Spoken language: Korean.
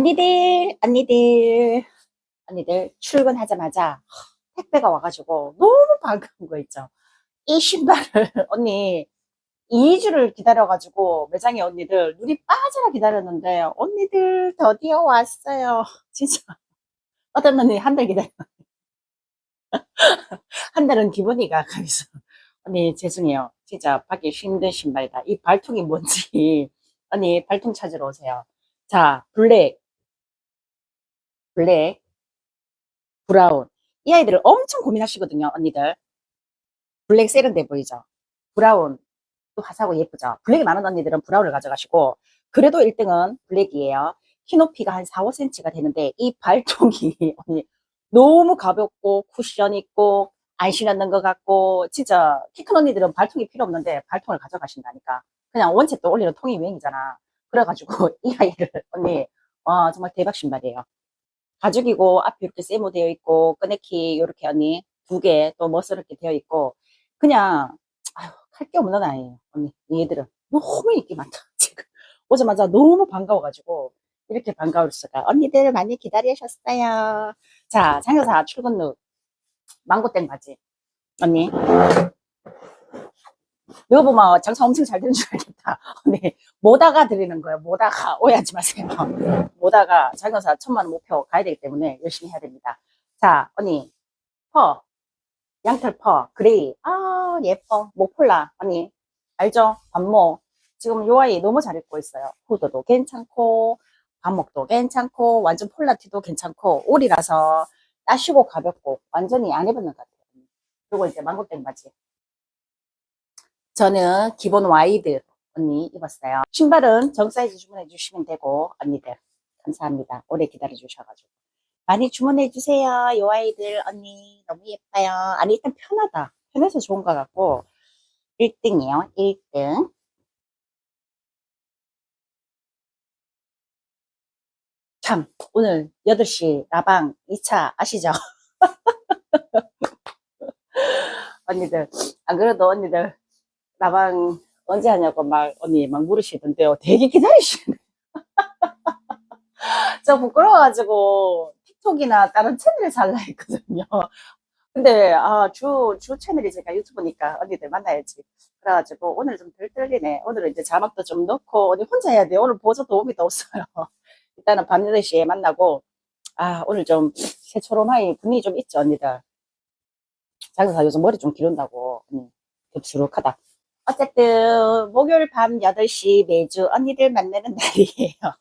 언니들, 언니들, 언니들 출근하자마자 택배가 와가지고 너무 반가운 거 있죠. 이 신발을 언니 2주를 기다려가지고 매장에 언니들 눈이 빠져라 기다렸는데 언니들 드디어 왔어요. 진짜 어떤 언니 한 달 기다려. 한 달은 기본이가 가면서 언니 죄송해요. 진짜 받기 힘든 신발이다. 이 발통이 뭔지 언니 발통 찾으러 오세요. 자 블랙 블랙 브라운. 이 아이들을 엄청 고민하시거든요 언니들. 블랙 세련돼 보이죠? 브라운. 또 화사하고 예쁘죠? 블랙이 많은 언니들은 브라운을 가져가시고 그래도 1등은 블랙이에요. 키 높이가 한 4, 5cm가 되는데 이 발통이 언니 너무 가볍고 쿠션 있고 안 신었는 것 같고 진짜 키 큰 언니들은 발통이 필요 없는데 발통을 가져가신다니까. 그냥 원체 또 올리는 통이 유행이잖아. 그래가지고 이 아이를 언니 와 정말 대박 신발이에요 가죽이고 앞에 이렇게 세모 되어 있고 끄네키 이렇게 언니 두 개 또 멋스럽게 되어 있고 그냥 할게 없는 아이예요 언니 얘들은. 너무 인기 많다 지금. 오자마자 너무 반가워가지고 이렇게 반가울 수가. 언니들 많이 기다리셨어요. 자 장여사 출근 룩 망고땡 바지. 언니. 이거 보면 장사 엄청 잘 되는 줄 알겠다. 언니 모다가 드리는 거예요. 모다가 오해하지 마세요. 모다가 장여사 천만 원 목표 가야 되기 때문에 열심히 해야 됩니다. 자 언니 퍼. 양털 퍼. 그레이. 아 예뻐. 목폴라. 언니 알죠? 반목 지금 요 아이 너무 잘 입고 있어요. 후드도 괜찮고 반목도 괜찮고 완전 폴라티도 괜찮고 올이라서 따시고 가볍고 완전히 안 입었는 것 같아요. 그리고 이제 망고땡 바지. 저는 기본 와이드 언니 입었어요 신발은 정 사이즈 주문해 주시면 되고 언니들 감사합니다 오래 기다려 주셔가지고 많이 주문해 주세요. 요 아이들 언니 너무 예뻐요. 아니 일단 편하다. 편해서 좋은 것 같고 1등이에요. 1등. 참 오늘 8시 라방 2차 아시죠? 언니들 안 그래도 언니들 라방 언제 하냐고 막 언니 막 물으시던데요. 되게 기다리시네. 저 부끄러워가지고 틱톡이나 다른 채널에 살라 했거든요. 근데 아, 주, 주 채널이 제가 유튜브니까 언니들 만나야지. 그래가지고 오늘 좀 덜 떨리네. 오늘은 이제 자막도 좀 넣고 언니 혼자 해야 돼. 오늘 보조 도움이 더 없어요. 일단은 밤 8시에 만나고 아 오늘 좀 새초롬하이 분위기 좀 있죠 언니들. 자기가 요즘 머리 좀 기른다고 언니 덥수룩하다. 어쨌든 목요일 밤 8시 매주 언니들 만나는 날이에요.